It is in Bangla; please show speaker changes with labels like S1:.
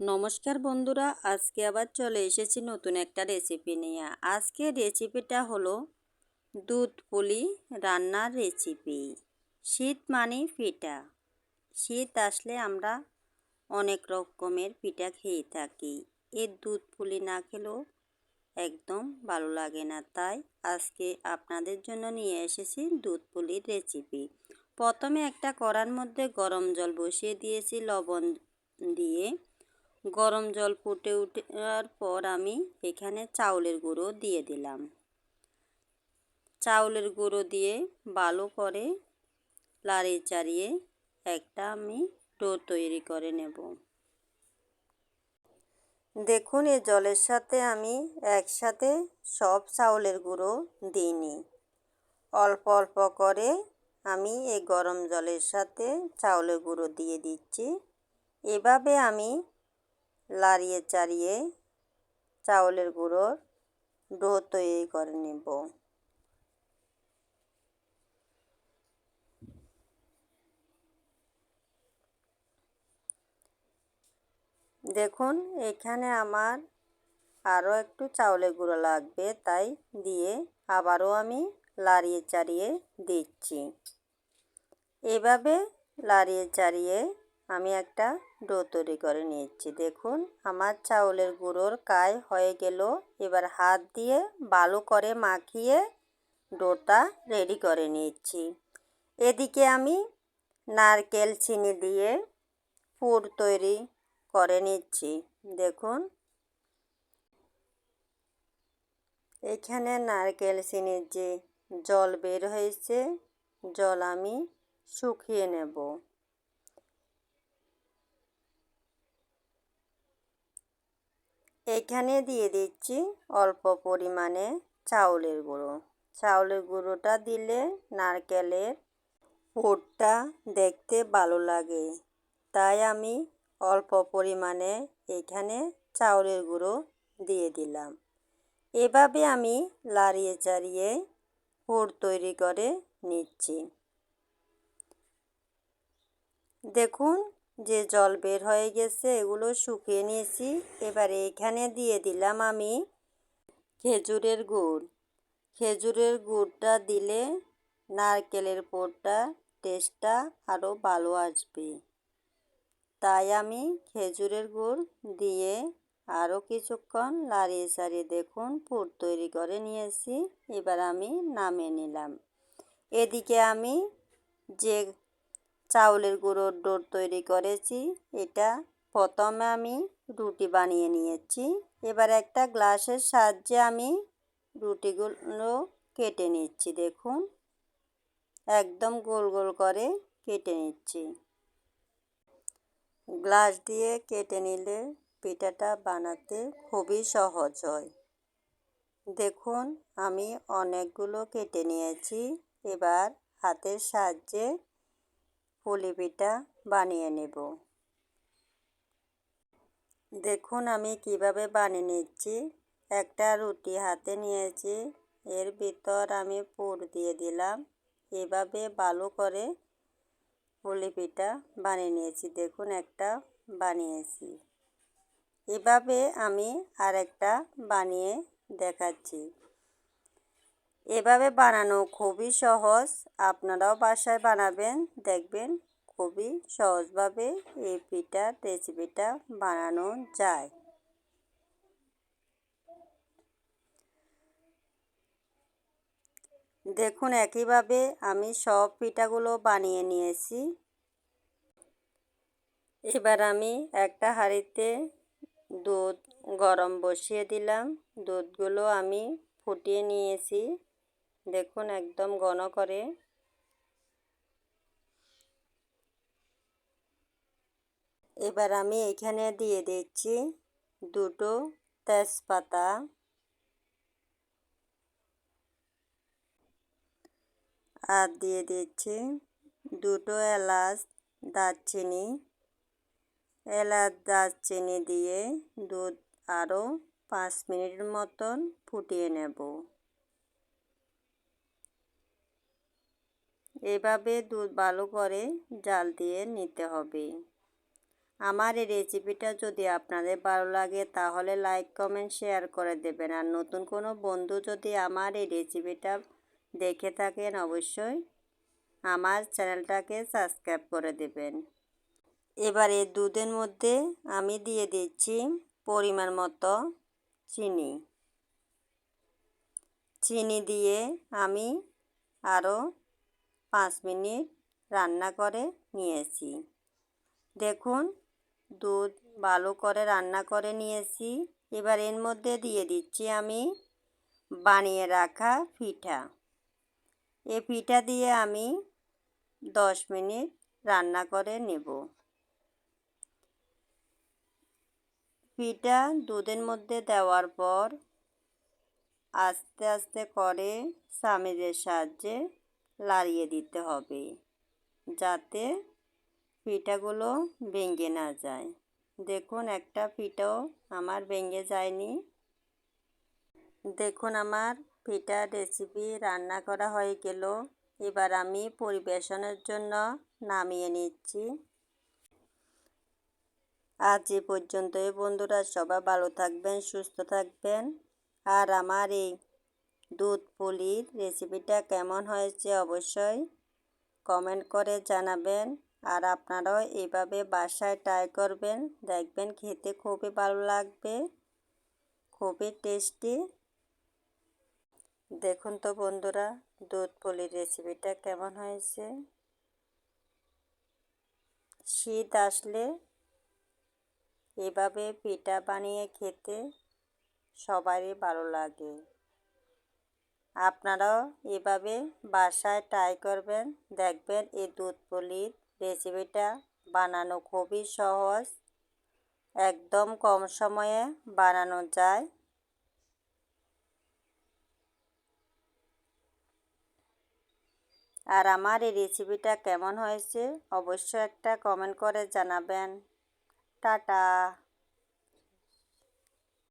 S1: নমস্কার বন্ধুরা, আজকে আবার চলে এসেছি নতুন একটা রেসিপি নিয়ে। আজকে রেসিপিটা হলো দুধ পুলি রান্নার রেসিপি শীত মানে পিঠা। শীত আসলে আমরা অনেক রকমের পিঠা খেয়ে থাকি। এর দুধ পুলি না খেলেও একদম ভালো লাগে না। তাই আজকে আপনাদের জন্য নিয়ে এসেছি দুধ পুলির রেসিপি প্রথমে একটা কড়ার মধ্যে গরম জল বসিয়ে দিয়েছি লবণ দিয়ে। গরম জল ফুটে উঠার পর আমি এখানে চাউলের গুঁড়ো দিয়ে দিলাম। চাউলের গুঁড়ো দিয়ে ভালো করে লাড়িয়ে চাড়িয়ে একটা আমি ডো তৈরি করে নেব। দেখুন এই জলের সাথে আমি একসাথে সব চাউলের গুঁড়ো দিইনি। অল্প অল্প করে আমি এই গরম জলের সাথে চাউলের গুঁড়ো দিয়ে দিচ্ছি। এভাবে আমি লাড়িয়ে চাড়িয়ে চাউলের গুঁড়োর ডো তৈরি করে নেব। দেখুন, এখানে আমার আরও একটু চাউলের গুঁড়ো লাগবে, তাই দিয়ে আবারও আমি লাড়িয়ে চাড়িয়ে দিচ্ছি। এভাবে লাড়িয়ে চাড়িয়ে আমি একটা ডো তৈরি করে নিচ্ছি দেখুন, আমার চাউলের গুঁড়োর কায় হয়ে গেল। এবার হাত দিয়ে ভালো করে মাখিয়ে ডোটা রেডি করে নিচ্ছি এদিকে আমি নারকেল চিনি দিয়ে পুর তৈরি করে নিচ্ছি। দেখুন। এখানে নারকেল চিনির যে জল বের হয়েছে, জল আমি শুকিয়ে নেব। এখানে দিয়ে দিচ্ছি অল্প পরিমাণে চাউলের গুঁড়ো। চাউলের গুঁড়োটা দিলে নারকেলের পুরটা দেখতে ভালো লাগে। তাই আমি অল্প পরিমাণে এখানে চাউলের গুঁড়ো দিয়ে দিলাম। এভাবে আমি লাড়িয়ে চাড়িয়ে পুর তৈরি করে নিচ্ছি। দেখুন যে জল বের হয়ে গেছে, এগুলো শুকিয়ে নিয়েছি। এবারে এখানে দিয়ে দিলাম আমি খেজুরের গুড়। খেজুরের গুড়টা দিলে নারকেলের পোড়টা, টেস্টটা আরও ভালো আসবে। তাই আমি খেজুরের গুড় দিয়ে আরও কিছুক্ষণ লাড়িয়ে সারিয়ে দেখুন, পুর তৈরি করে নিয়েছি। এবার আমি নামিয়ে নিলাম। এদিকে আমি যে চাউলের গুঁড়োর ডোর তৈরি করেছি। এটা প্রথমে আমি রুটি বানিয়ে নিয়েছি। এবার একটা গ্লাসের সাহায্যে আমি রুটিগুলো কেটে নিচ্ছি, দেখুন। একদম গোল গোল করে কেটে নিচ্ছি। গ্লাস দিয়ে কেটে নিলে পিঠাটা বানাতে খুবই সহজ হয়। দেখুন, আমি অনেকগুলো কেটে নিয়েছি। এবার হাতের সাহায্যে পুলি পিঠা বানিয়ে নেব। দেখুন আমি কীভাবে বানিয়ে নিচ্ছি। একটা রুটি হাতে নিয়েছি, এর ভিতর আমি পুর দিয়ে দিলাম। এভাবে ভালো করে পুলি পিঠা বানিয়ে নিয়েছি। দেখুন একটা বানিয়েছি। এভাবে আমি আরেকটা বানিয়ে দেখাচ্ছি। এভাবে বানানো খুবই সহজ। আপনারাও বাসায় বানাবেন। দেখবেন খুবই সহজভাবে এই পিঠার রেসিপিটা বানানো যায়। দেখুন একইভাবে আমি সব পিঠাগুলো বানিয়ে নিয়েছি। এবার আমি একটা হাঁড়িতে দুধ গরম বসিয়ে দিলাম। দুধগুলো আমি ফুটিয়ে নিয়েছি। দেখুন একদম ঘন করে। এবার আমি এখানে দিয়ে দিচ্ছি দুটো তেজপাতা। আর দিয়ে দিচ্ছি দুটো এলাচ দারচিনি। এলাচ দারচিনি দিয়ে দুধ আরও পাঁচ মিনিটের মতন ফুটিয়ে নেব। এভাবে দুধ ভালো করে জাল দিয়ে নিতে হবে। আমার এই রেসিপিটা যদি আপনাদের ভালো লাগে, তাহলে লাইক, কমেন্ট, শেয়ার করে দেবেন। আর নতুন কোনো বন্ধু যদি আমার এই রেসিপিটা দেখে থাকেন, অবশ্যই আমার চ্যানেলটাকে সাবস্ক্রাইব করে দেবেন। এবার দুধের মধ্যে আমি দিয়ে দিচ্ছি পরিমাণ মতো চিনি। চিনি দিয়ে আমি আরও পাঁচ মিনিট রান্না করে নিয়েছি। দেখুন, দুধ ভালো করে রান্না করে নিয়েছি। এবার এর মধ্যে দিয়ে দিচ্ছি আমি বানিয়ে রাখা পিঠা। এ পিঠা দিয়ে আমি দশ মিনিট রান্না করে নেব। পিঠা দুধের মধ্যে দেওয়ার পর আস্তে আস্তে করে সামিজের সাহায্যে লাড়িয়ে দিতে হবে যাতে পিঠাগুলো ভেঙে না যায়। দেখুন, একটা পিঠাও আমার ভেঙে যায়নি। দেখুন, আমার পিঠা রেসিপি রান্না করা হয়ে গেল। এবার আমি পরিবেশনের জন্য নামিয়ে নিচ্ছি। আজ এ পর্যন্তই, বন্ধুরা। সবাই ভালো থাকবেন, সুস্থ থাকবেন। আর আমার এই দুধ পুলির রেসিপিটা কেমন হয়েছে অবশ্যই কমেন্ট করে জানাবেন। আর আপনারাও এইভাবে বাসায় ট্রাই করবেন। দেখবেন খেতে খুবই ভালো লাগবে, খুবই টেস্টি দেখুন তো বন্ধুরা, দুধ পুলির রেসিপিটা কেমন হয়েছে। শীত আসলে এভাবে পিঠা বানিয়ে খেতে সবারই ভালো লাগে। আপনারাও এভাবে বাসায় ট্রাই করবেন। দেখবেন এই দুধ পুলির রেসিপিটা বানানো খুবই সহজ। একদম কম সময়ে বানানো যায়। আর আমার এই রেসিপিটা কেমন হয়েছে অবশ্যই একটা কমেন্ট করে জানাবেন। টাটা!